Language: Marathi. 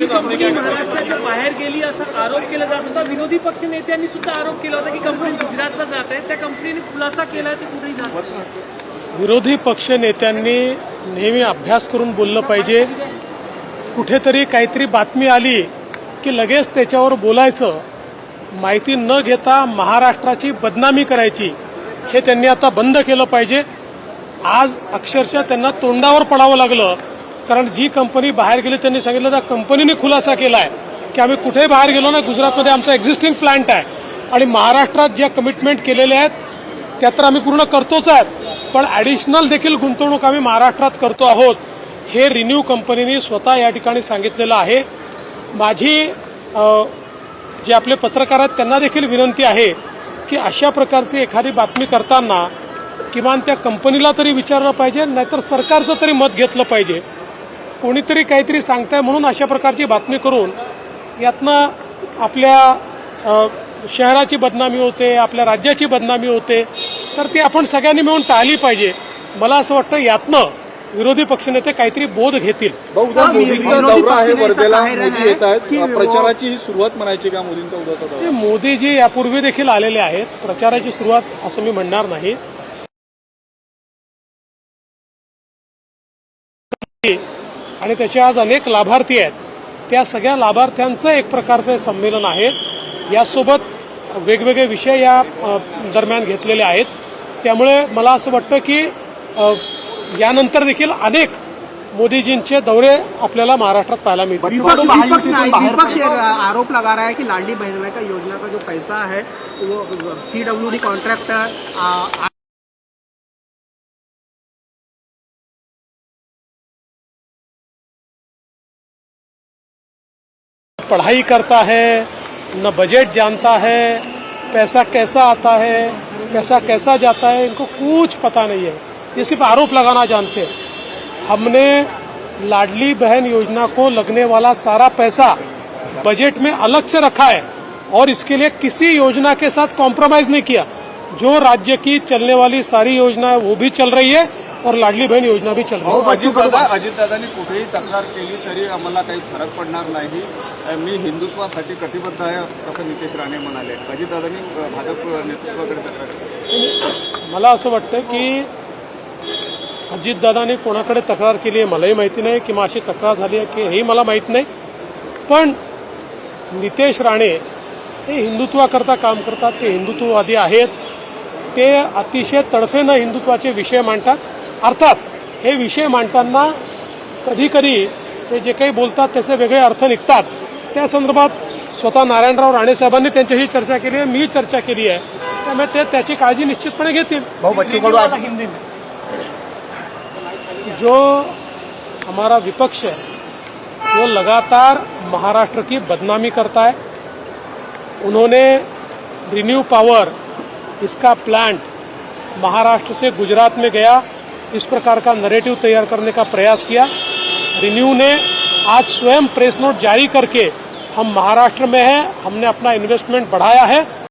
बाहेर गेली असा आरोप केला जात होता. विरोधी पक्ष नेत्यांनी सुद्धा आरोप केला होता की कंपनी गुजरातला जात आहे. त्या कंपनीने खुलासा केला ते कुठेही जात. विरोधी पक्ष नेत्यांनी नेहमी अभ्यास करून बोललं पाहिजे. कुठेतरी काहीतरी बातमी आली की लगेच त्याच्यावर बोलायचं. माहिती न घेता महाराष्ट्राची बदनामी करायची. हे त्यांनी आता बंद केलं पाहिजे. आज अक्षरशः त्यांना तोंडावर पडावं लागलं. कारण जी कंपनी बाहेर गेली त्यांनी सांगितलं त्या कंपनीने खुलासा केला आहे की आम्ही कुठेही बाहेर गेलो ना गुजरातमध्ये आमचा एक्झिस्टिंग प्लांट आहे. आणि महाराष्ट्रात ज्या कमिटमेंट केलेल्या आहेत त्या तर आम्ही पूर्ण करतोच आहेत. पण ॲडिशनल देखील गुंतवणूक आम्ही महाराष्ट्रात करतो आहोत हे रिन्यू कंपनीने स्वतः या ठिकाणी सांगितलेलं आहे. माझी जे आपले पत्रकार आहेत त्यांना देखील विनंती आहे की अशा प्रकारची एखादी बातमी करताना किमान त्या कंपनीला तरी विचारलं पाहिजे नाहीतर सरकारचं तरी मत घेतलं पाहिजे. कोणीतरी काहीतरी सांगताय म्हणून अशा प्रकारची बातमी करून यातनं आपल्या शहराची बदनामी होते आपल्या राज्याची बदनामी होते तर ती आपण सगळ्यांनी मिळून टाळली पाहिजे. मला असं वाटतं यातनं विरोधी पक्षनेते काहीतरी बोध घेतील. बहुधा हा, प्रचाराची ही सुरुवात म्हणायची का मोदींचा मोदीजी यापूर्वी देखील आलेले आहेत. प्रचाराची सुरुवात असं मी म्हणणार नाही. आणि त्याचे आज अनेक लाभार्थी आहेत. त्या सगळ्या लाभार्थ्यांचं एक प्रकारचं संमेलन आहे. यासोबत वेगवेगळे विषय या दरम्यान घेतलेले आहेत. त्यामुळे मला असं वाटतं की यानंतर देखील अनेक मोदीजींचे दौरे आपल्याला महाराष्ट्रात पाहायला मिळतील. विपक्ष विपक्ष नहीं विपक्ष ये आरोप लगा रहा है कि लाडली बहन का योजना का जो पैसा है वो पीडब्ल्यूडी कॉन्ट्रैक्टर पढ़ाई करता है, न बजट जानता है, पैसा कैसा आता है, पैसा कैसा जाता है, इनको कुछ पता नहीं है। ये सिर्फ़ आरोप लगाना जानते हैं। हमने लाडली बहन योजना को लगने वाला सारा पैसा बजट में अलग से रखा है और इसके लिए किसी योजना के साथ कॉम्प्रोमाइज नहीं किया। जो राज्य की चलने वाली सारी योजना है, वो भी चल रही है। और लाडली बहन योजना भी चल रही है। अजितदादा अजितदादांनी कुठेही तक्रार केली तरी आम्हाला काही फरक पडणार नाही. मी हिंदुत्वासाठी कटिबद्ध आहे असं नितेश राणे म्हणाले. अजितदादांनी भाजप नेतृत्वाकडे तक्रार केली. मला असं वाटतं की अजितदादाने कोणाकडे तक्रार केली आहे मलाही माहिती नाही किंवा अशी तक्रार झाली आहे की हेही मला माहीत नाही. पण नितेश राणे हे हिंदुत्वाकरता काम करतात ते हिंदुत्ववादी आहेत. ते अतिशय तडफेनं हिंदुत्वाचे विषय मांडतात. अर्थात हे विषय मांडताना कधीकधी ते जे काही बोलतात त्याचे वेगळे अर्थ निघतात. त्या संदर्भात स्वतः नारायणराव राणे साहेबांनी त्यांच्याशी चर्चा केली आहे मी चर्चा केली आहे. त्यामुळे ते त्याची काळजी निश्चितपणे घेतील. जो हमारा विपक्ष है वो लगातार महाराष्ट्र की बदनामी करता है. उन्होंने रिन्यू पावर इसका प्लांट महाराष्ट्र से गुजरात में गया. इस प्रकार का नरेटिव तैयार करने का प्रयास किया। रिन्यू ने आज स्वयं प्रेस नोट जारी करके हम महाराष्ट्र में हैं हमने अपना इन्वेस्टमेंट बढ़ाया है।